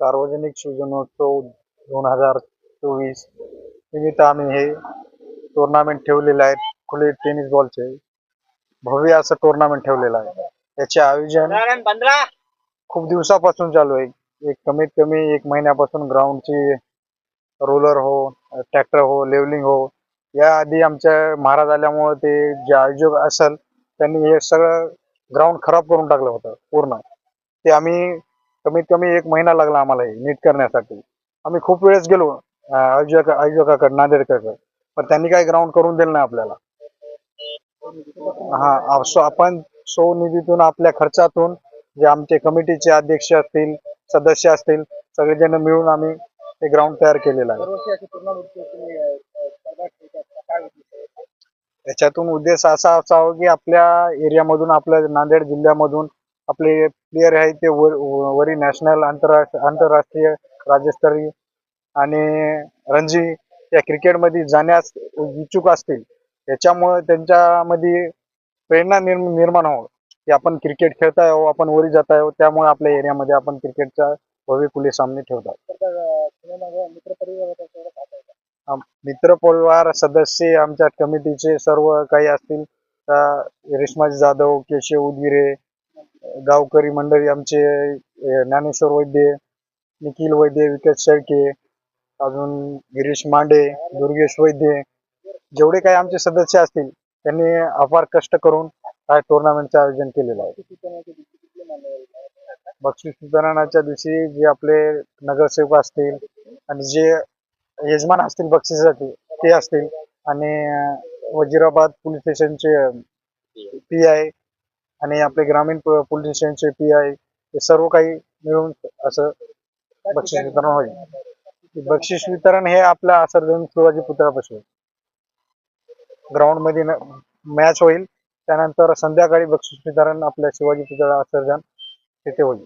सार्वजनिक सृजनोत्सव दोन हजार चोवीस निमित्त आम्ही हे टुर्नामेंट ठेवलेले आहेत. खुले टेनिस बॉलचे भव्य असं टुर्नामेंट ठेवलेलं आहे. याचे आयोजन खूप दिवसापासून चालू आहे. एक कमीत कमी एक महिन्यापासून ग्राउंडची रोलर हो ट्रॅक्टर हो लेवलिंग हो या आधी आमच्या महाराज आल्यामुळे ते जे आयोजक असेल त्यांनी हे सगळं ग्राउंड खराब करून टाकलं होतं पूर्ण. ते आम्ही कमीत कमी एक महिना लागला आम्हाला हे नीट करण्यासाठी. आम्ही खूप वेळेस गेलो आयोजक आयोजकाकडे नांदेडकडे. पण त्यांनी काही ग्राउंड करून दिलं नाही आपल्याला. हा आपण सो निधीतून आपल्या खर्चातून जे आमचे कमिटीचे अध्यक्ष असतील सदस्य असतील सगळेजण मिळून आम्ही ते ग्राउंड तयार केलेलं आहे. याच्यातून उद्देश असा असावा की आपल्या एरियामधून आपल्या नांदेड जिल्ह्यामधून आपले प्लेयर आहेत ते वर वरी नॅशनल आंतरराष्ट्रीय आंतरराष्ट्रीय राज्यस्तरीय आणि रणजी या क्रिकेटमध्ये जाण्यास इच्छुक असतील. त्याच्यामुळे त्यांच्यामध्ये प्रेरणा निर्म निर्माण हो की आपण क्रिकेट खेळता यावं आपण वरी जाता यावं त्यामुळे आपल्या एरियामध्ये आपण क्रिकेटचा भव्य खुले सामने ठेवतात मित्र परिवार सदस्य आमच्या कमिटीचे सर्व काही असतील रेश्माजी जाधव केशव उदगिरे गावकरी मंडळी आमचे ज्ञानेश्वर वैद्य निखिल वैद्य विकास शेळके अजून गिरीश मांडे दुर्गेश वैद्य जेवढे काही आमचे सदस्य असतील त्यांनी अपार कष्ट करून हा टुर्नामेंटचं आयोजन केलेलं आहे. बक्षीस वितरणाच्या दिवशी जे आपले नगरसेवक असतील आणि जे यजमान असतील बक्षिसासाठी ते असतील आणि अं, वजिराबाद पोलीस स्टेशनचे पी आय आणि आपले ग्रामीण पोलीस स्टेशनचे पी आय हे सर्व काही मिळून असं बक्षीस वितरण होईल. बक्षीस वितरण हे आपल्या सर्जन शिवाजी पुतळ्यापासून ग्राउंडमध्ये मॅच होईल. त्यानंतर संध्याकाळी बक्षीस वितरण आपल्या शिवाजी पुतळा सर्जन तिथे होईल.